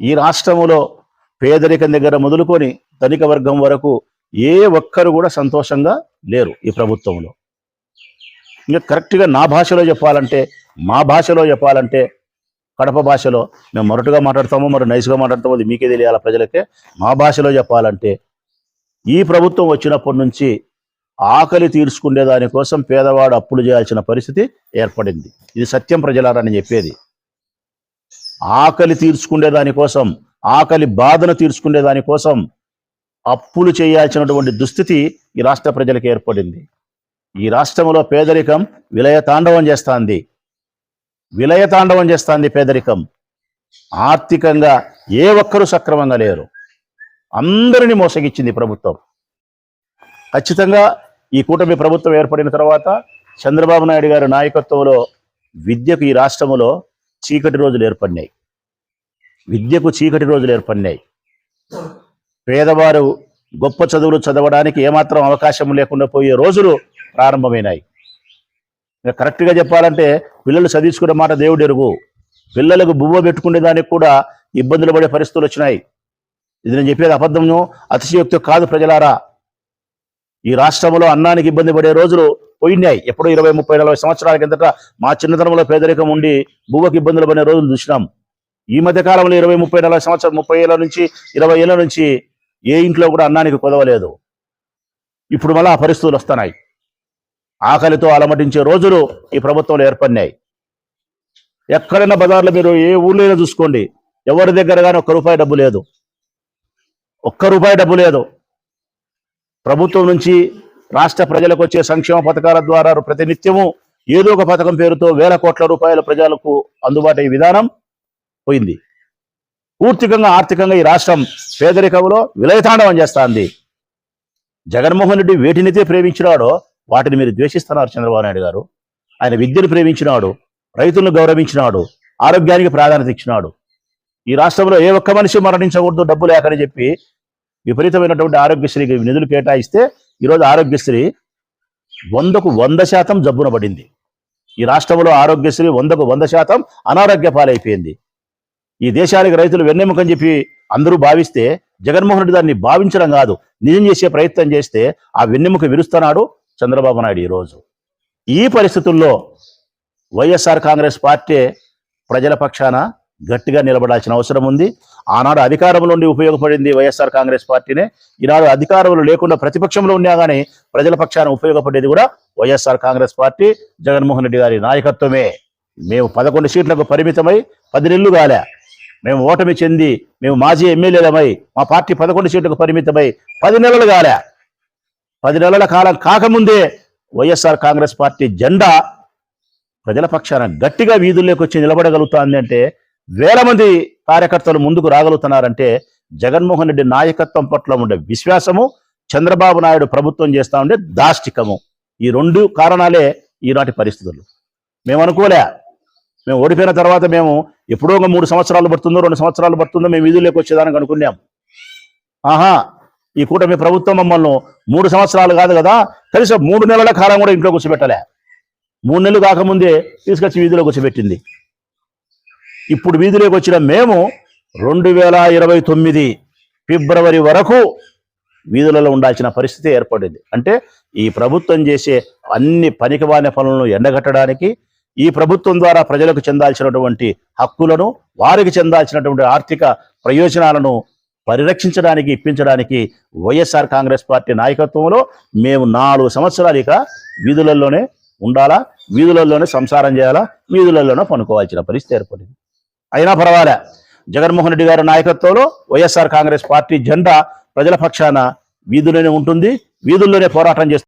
ఈ రాష్ట్రములో పేదరికం దగ్గర మొదలుకొని ధనిక వర్గం వరకు ఏ ఒక్కరు కూడా సంతోషంగా లేరు ఈ ప్రభుత్వంలో. ఇంకా కరెక్ట్గా నా భాషలో చెప్పాలంటే మా భాషలో చెప్పాలంటే కడప భాషలో మేము మొరటుగా మాట్లాడతామో మరి నైస్గా మాట్లాడతామో అది మీకే తెలియాలి ప్రజలకే. మా భాషలో చెప్పాలంటే ఈ ప్రభుత్వం వచ్చినప్పటి నుంచి ఆకలి తీర్చుకునే దానికోసం పేదవాడు అప్పులు చేయాల్సిన పరిస్థితి ఏర్పడింది. ఇది సత్యం ప్రజలారని చెప్పేది. ఆకలి తీర్చుకునే దానికోసం ఆకలి బాధను తీర్చుకునే దానికోసం అప్పులు చేయాల్సినటువంటి దుస్థితి ఈ రాష్ట్ర ప్రజలకు ఏర్పడింది. ఈ రాష్ట్రంలో పేదరికం విలయ తాండవం చేస్తాంది. విలయ తాండవం చేస్తాంది పేదరికం. ఆర్థికంగా ఏ ఒక్కరూ సక్రమంగా లేరు. అందరినీ మోసగిచ్చింది ప్రభుత్వం. ఖచ్చితంగా ఈ కూటమి ప్రభుత్వం ఏర్పడిన తర్వాత చంద్రబాబు నాయుడు గారి నాయకత్వంలో విద్యకు ఈ రాష్ట్రంలో చీకటి రోజులు ఏర్పడినాయి. విద్యకు చీకటి రోజులు ఏర్పడినాయి. పేదవారు గొప్ప చదువులు చదవడానికి ఏమాత్రం అవకాశం లేకుండా పోయే రోజులు ప్రారంభమైనాయి. కరెక్ట్గా చెప్పాలంటే పిల్లలు చదివించుకునే మాట దేవుడు ఎరుగు. పిల్లలకు బువ్వ పెట్టుకునే దానికి కూడా ఇబ్బందులు పడే పరిస్థితులు వచ్చినాయి. ఇది నేను చెప్పేది అబద్ధము అతిశయోక్తి కాదు ప్రజలారా. ఈ రాష్ట్రంలో అన్నానికి ఇబ్బంది పడే రోజులు పోయినాయి. ఎప్పుడో ఇరవై ముప్పై నలభై సంవత్సరాల కిందట మా చిన్నతనంలో పేదరికం ఉండి భూవకి ఇబ్బందులు పడే రోజులు చూసినాం. ఈ మధ్య కాలంలో ఇరవై ముప్పై నలభై సంవత్సరాలు ముప్పై ఏళ్ళ నుంచి ఇరవై ఏళ్ళ నుంచి ఏ ఇంట్లో కూడా అన్నానికి కుదవలేదు. ఇప్పుడు మళ్ళా ఆ పరిస్థితులు వస్తున్నాయి. ఆకలితో అలమటించే రోజులు ఈ ప్రభుత్వంలో ఏర్పడినాయి. ఎక్కడైనా బజార్లో మీరు ఏ ఊళ్ళో చూసుకోండి. ఎవరి దగ్గర కానీ ఒక్క రూపాయి డబ్బు లేదు. ఒక్క రూపాయి డబ్బు లేదు. ప్రభుత్వం నుంచి రాష్ట్ర ప్రజలకు వచ్చే సంక్షేమ పథకాల ద్వారా ప్రతినిత్యము ఏదో ఒక పథకం పేరుతో వేల కోట్ల రూపాయల ప్రజలకు అందుబాటు అయ్యే విధానం పోయింది. పూర్తికంగా ఆర్థికంగా ఈ రాష్ట్రం పేదరికంలో విలయతాండవం చేస్తాంది. జగన్మోహన్ రెడ్డి వేటినైతే ప్రేమించినాడో వాటిని మీరు ద్వేషిస్తున్నారు చంద్రబాబు నాయుడు గారు. ఆయన విద్యను ప్రేమించినాడు రైతులను గౌరవించినాడు ఆరోగ్యానికి ప్రాధాన్యత ఇచ్చినాడు. ఈ రాష్ట్రంలో ఏ ఒక్క మనిషి మరణించకూడదు డబ్బు లేకని చెప్పి విపరీతమైనటువంటి ఆరోగ్యశ్రీకి నిధులు కేటాయిస్తే ఈరోజు ఆరోగ్యశ్రీ వందకు వంద శాతం జబ్బున పడింది. ఈ రాష్ట్రంలో ఆరోగ్యశ్రీ వందకు వంద శాతం అనారోగ్య పాలైపోయింది. ఈ దేశానికి రైతులు వెన్నెముకని చెప్పి అందరూ భావిస్తే జగన్మోహన్ రెడ్డి దాన్ని భావించడం కాదు నిజం చేసే ప్రయత్నం చేస్తే ఆ వెన్నెముక విరుస్తున్నాడు చంద్రబాబు నాయుడు ఈరోజు. ఈ పరిస్థితుల్లో వైఎస్ఆర్ కాంగ్రెస్ పార్టీ ప్రజల పక్షాన గట్టిగా నిలబడాల్సిన అవసరం ఉంది. ఆనాడు అధికారంలో ఉండి ఉపయోగపడింది వైఎస్ఆర్ కాంగ్రెస్ పార్టీనే. ఈనాడు అధికారంలో లేకుండా ప్రతిపక్షంలో ఉన్నా కానీ ప్రజల పక్షాన ఉపయోగపడేది కూడా YSR Congress party. Jaganmohan Reddy గారి నాయకత్వమే. మేము పదకొండు సీట్లకు పరిమితమై పది నెలలు కాలే. మేము ఓటమి చెంది మేము మాజీ ఎమ్మెల్యేలమై మా పార్టీ పదకొండు సీట్లకు పరిమితమై పది నెలలు కాలే. పది నెలల కాలం కాకముందే వైఎస్ఆర్ కాంగ్రెస్ పార్టీ జెండా ప్రజల పక్షాన గట్టిగా వీధుల్లోకి వచ్చి నిలబడగలుగుతుంది అంటే వేల మంది కార్యకర్తలు ముందుకు రాగలుగుతున్నారంటే జగన్మోహన్ రెడ్డి నాయకత్వం పట్ల ఉండే విశ్వాసము చంద్రబాబు నాయుడు ప్రభుత్వం చేస్తా ఉండే దాష్టికము. ఈ రెండు కారణాలే ఈనాటి పరిస్థితులు. మేము అనుకోలే. మేము ఓడిపోయిన తర్వాత మేము ఎప్పుడో ఒక మూడు సంవత్సరాలు పడుతుందో రెండు సంవత్సరాలు పడుతుందో మేము వీధుల్లోకి వచ్చేదానికి అనుకున్నాం. ఆహా! ఈ కూటమి ప్రభుత్వం మమ్మల్ని మూడు సంవత్సరాలు కాదు కదా కనీసం మూడు నెలల కాలం కూడా ఇంట్లో కూర్చోబెట్టలే. మూడు నెలలు కాకముందే తీసుకొచ్చి వీధిలో కూర్చోబెట్టింది. ఇప్పుడు వీధిలోకి వచ్చిన మేము రెండు వేల ఇరవై తొమ్మిది ఫిబ్రవరి వరకు వీధులలో ఉండాల్సిన పరిస్థితి ఏర్పడింది. అంటే ఈ ప్రభుత్వం చేసే అన్ని పనికివాని పనులను ఎండగట్టడానికి ఈ ప్రభుత్వం ద్వారా ప్రజలకు చెందాల్సినటువంటి హక్కులను వారికి చెందాల్సినటువంటి ఆర్థిక ప్రయోజనాలను పరిరక్షించడానికి ఇప్పించడానికి వైఎస్ఆర్ కాంగ్రెస్ పార్టీ నాయకత్వంలో మేము నాలుగు సంవత్సరాలు ఇక వీధులలోనే ఉండాలా వీధులలోనే సంసారం చేయాలా వీధులలోనే పనుకోవాల్సిన పరిస్థితి ఏర్పడింది. అయినా పర్వాలే. జగన్మోహన్ రెడ్డి గారి నాయకత్వంలో వైఎస్ఆర్ కాంగ్రెస్ పార్టీ జెండా ప్రజల పక్షాన వీధుల్లోనే ఉంటుంది. వీధుల్లోనే పోరాటం చేస్తుంది.